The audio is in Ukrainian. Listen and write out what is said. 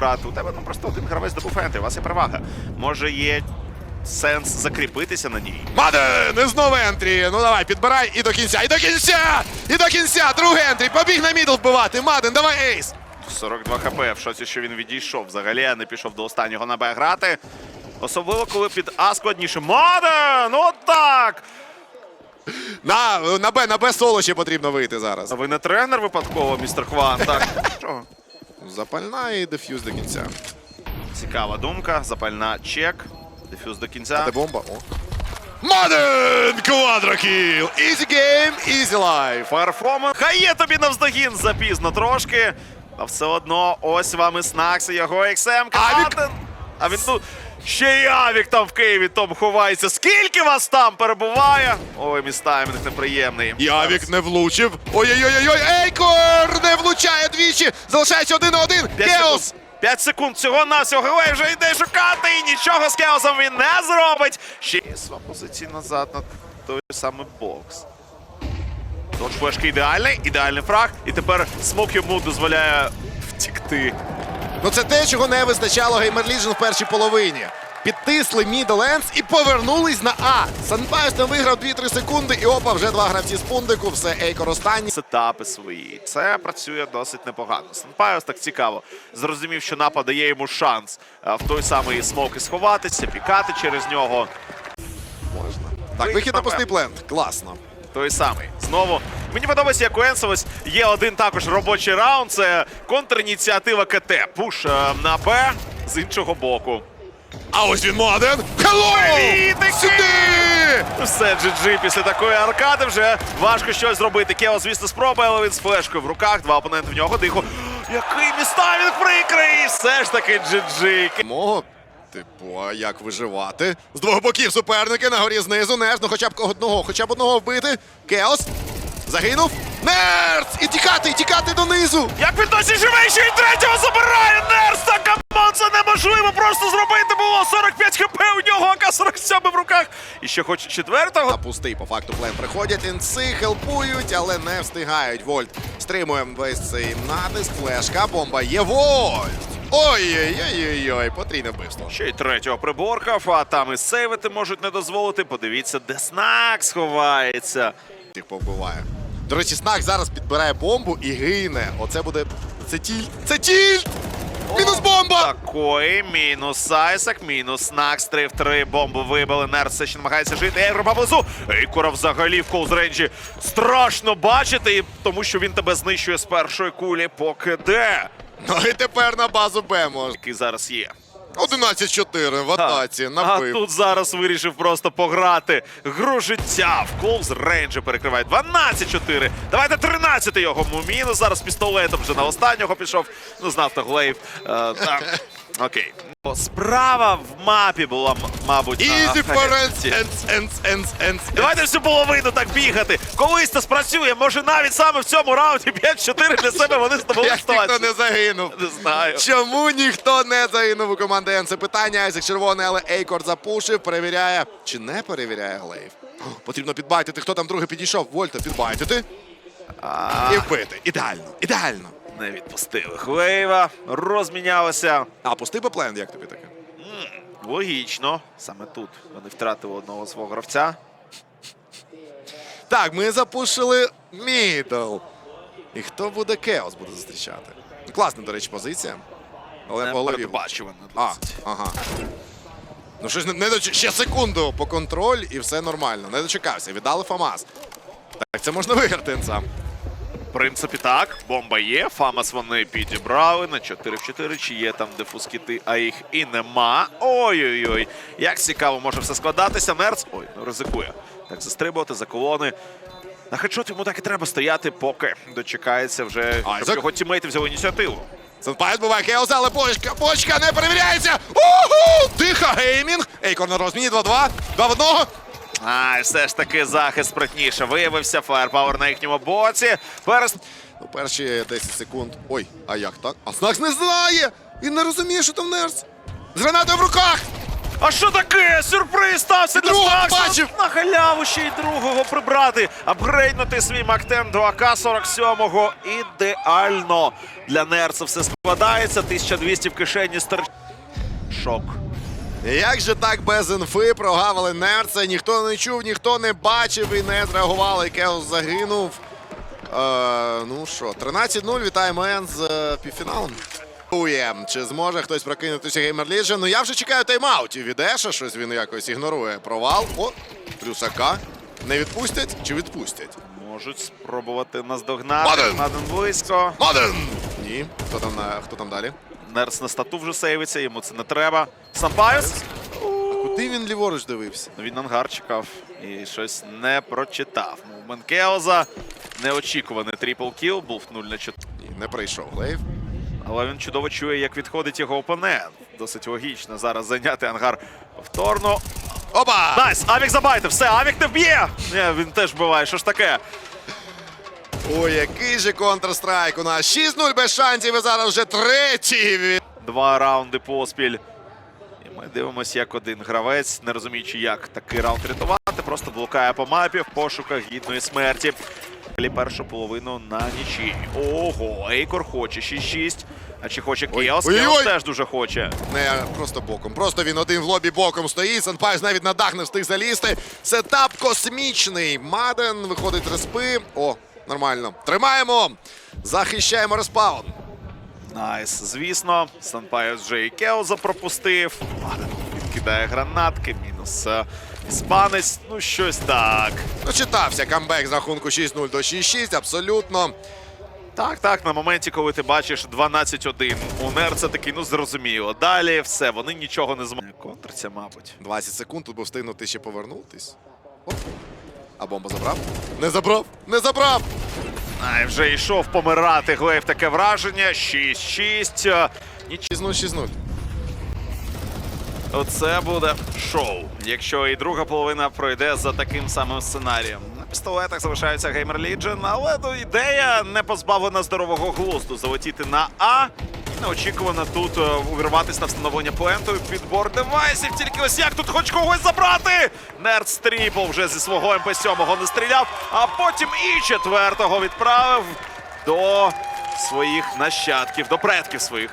грати. У тебе ну просто один гравець до буфенти, у вас є перевага. Може є сенс закріпитися на ній. Маден! І знову ентрі. Ну давай, підбирай і до кінця, і до кінця! І до кінця! Другий ентрі! Побіг на мідл вбивати! Маден, давай ейс! 42 хп. В шоці, що він відійшов взагалі, а не пішов до останнього на Б грати. Особливо, коли під А складніше. Маден! От так! На, на Б, на Б соло ще потрібно вийти зараз. А ви не тренер випадково, містер Хван? Так. Що? Запальна і деф'юз до кінця. Цікава думка. Запальна чек. Дефюз до кінця. Де бомба? О. Маден! Квадрокіл! Easy game, easy life! Перформанс. Хай є тобі навздогін запізно трошки. А все одно ось вам і Снакс, і його XM. Авік! А він ну. Ще й Авік там в Києві Том ховається. Скільки вас там перебуває? Ой, містаймінг неприємний. І Авік не влучив. Ой-ой-ой-ой! Ейкор не двічі! Залишається один на один! Кеос! секунд. 5 секунд всього на всього. Герой вже йде шукати і нічого з Кеосом він не зробить. Ще свої позиції назад на той самий бокс. Додж флешки ідеальний, ідеальний фраг. І тепер смок йому дозволяє втікти. Ну це те, чого не вистачало Gamer Legion в першій половині. Підтисли Мідленс і повернулись на А. Санпайс там виграв 2-3 секунди, і опа, вже два гравці з пундику, все Ейкор останній. Сетапи свої. Це працює досить непогано. Санпайос так цікаво. Зрозумів, що напад дає йому шанс е, в той самий смок і сховатися, пікати через нього. Можна. Так, вихід на пустий плент. Класно. Той самий. Знову. Мені подобається, як у Енсовось є один також робочий раунд. Це контрініціатива КТ. Пуш е, на Б з іншого боку. А ось він Маден! Хелло! Сюди! Все, GG після такої аркади вже важко щось зробити. Кео, звісно, спробує, але він з флешкою в руках. Два опоненти в нього диху. Який містаймінг прикрий! Все ж таки GG. Мого, типу, а як виживати? З двох боків суперники на горі знизу. Нерс, ну хоча б одного, хоча б одного вбити. Кеос. Загинув. Нерс! І тікати, і тікати донизу! Як він досі живий, ще й третього забирає! Нерста, камон, це неможливо просто зробити було! 45 хп у нього, АК-47 в руках. І ще хоче четвертого. Пустий по факту плен приходять, інси хелпують, але не встигають. Вольт стримує весь цей натиск. Флешка, бомба є Вольт! Ой-ой-ой-ой, потрійне вбивство. Ще й третього приборкав, а там і сейвити можуть не дозволити. Подивіться, де Снак сховається. Тих повбиває. До речі, Снак зараз підбирає бомбу і гине. Оце буде. Це тільт! Це тільт! Мінус бомба! Такої, мінус Айсак, мінус Снакс, 3 в 3, бомбу вибили, Нерс все ще намагається жити, Ейгро поблизу, Ейкора взагалі в колзренджі страшно бачити, і- тому що він тебе знищує з першої кулі, поки де, Ну і тепер на базу Б може. який зараз є. 11-4 в атаці, А набив. тут зараз вирішив просто пограти гру життя. В колз рейнджі перекриває 12-4. Давайте 13 його мінус. Зараз пістолетом вже на останнього пішов. Ну, знав то глейв. Е, так. Окей. Справа в мапі була, мабуть. Easy for ends, ends, ends, ends, ends. Давайте всю половину так бігати. Колись це спрацює. Може навіть саме в цьому раунді 5-4 для себе вони здобули Як ніхто не загинув. Не знаю. Чому ніхто не загинув у команди Н? Це питання. Айзек червоний, але Ейкор запушив, перевіряє. Чи не перевіряє Глейв? Потрібно підбайтити. Хто там другий підійшов? Вольта підбайтити і вбити. Ідеально, ідеально. Не відпустили Хвейва. Розмінялися. А пустий плен, як тобі таке? Логічно. Саме тут вони втратили одного свого гравця. Так, ми запушили мідл. І хто буде Кеос буде зустрічати? Класна, до речі, позиція. Але Не голові. передбачувано А, ага. Ну що ж не, не доч... ще секунду по контроль і все нормально. Не дочекався. Віддали Фамас. Так, це можна виграти сам. В принципі, так. Бомба є. Фамас вони підібрали на 4 в 4. Чи є там дефускіти, а їх і нема. Ой-ой-ой. Як цікаво може все складатися. Нерц. Ой, ну ризикує. Так, застрибувати за колони. На хедшот йому так і треба стояти, поки дочекається вже, щоб Айзек. його тімейти взяли ініціативу. Сенпай буває Кеос, але почка, почка не перевіряється. Уху! Тиха геймінг. Ейкор на розміні 2-2. 2 в одного. А, і все ж таки захист спритніше виявився. Фаєрпауер на їхньому боці. Перес... Ну, перші 10 секунд. Ой, а як так? А Снакс не знає! Він не розуміє, що там Нерс. З гранатою в руках! А що таке? Сюрприз стався для бачив! На халяву ще й другого прибрати. Апгрейднути свій Мактен 2К47-го. Ідеально. Для Нерца все складається. 1200 в кишені стар... Шок. Як же так без інфи прогавили Нерца? Ніхто не чув, ніхто не бачив і не зреагували. і Кеос загинув. Е, ну що, 13-0. Вітаємо Ен з е, півфіналом. Чи зможе хтось прокинутися Gamer Legion? Ну я вже чекаю тайм-аутів від Еша, щось він якось ігнорує. Провал. О, плюс АК. Не відпустять чи відпустять? Можуть спробувати наздогнати. Маден! Маден близько. Моден! Ні. Хто там, на, хто там далі? Нерц на стату вже сейвиться, йому це не треба. Сампайос. Куди він ліворуч дивився? Ну, Він ангар чекав і щось не прочитав. Мувмент Кеоза. Неочікуваний трипл кіл, був 0 на 4. Ні, не прийшов Глейв. Але він чудово чує, як відходить його опонент. Досить логічно зараз зайняти ангар повторно. Опа! Найс! Авік забайте, все, Авік не вб'є! Ні, він теж вбиває, що ж таке? Ой, який же Counter-Strike у нас. 6-0 без шансів і зараз вже третій. Два раунди поспіль. Ми дивимося, як один гравець, не розуміючи, як такий раунд рятувати, просто блукає по мапі в пошуках гідної смерті. Першу половину на нічі. Ого, Ейкор хоче 6-6. А чи хоче Кіос? Кіос теж дуже хоче. Не просто боком. Просто він один в лобі боком стоїть. Санпайс навіть на дах не встиг залізти. Сетап космічний. Маден виходить респи. О, нормально. Тримаємо. Захищаємо респаун. Найс, звісно. Санпайос вже і Кеоза пропустив. Ладен відкидає гранатки, мінус е, іспанець. Ну, щось так. Дочитався камбек з рахунку 6-0 до 6-6. Абсолютно. Так, так, на моменті, коли ти бачиш 12-1, у Нерца такий, ну зрозуміло. Далі все, вони нічого не зможуть. Контриться, мабуть. 20 секунд, тут би встигнути ще повернутись. Оп. А бомба забрав? Не забрав! Не забрав! Ай, вже йшов помирати. Глейв таке враження. 6-6. е, Ніч... 6-0, 6-0. Оце буде шоу. Якщо і друга половина пройде за таким самим сценарієм. На пістолетах залишається Gamer Legion, але ідея не позбавлена здорового глузду. Залетіти на А неочікувано тут е, увірватися на встановлення поенту. Підбор девайсів. Тільки ось як тут хоч когось забрати. Нерд Стріпл вже зі свого МП7 не стріляв, а потім і четвертого відправив до своїх нащадків, до предків своїх.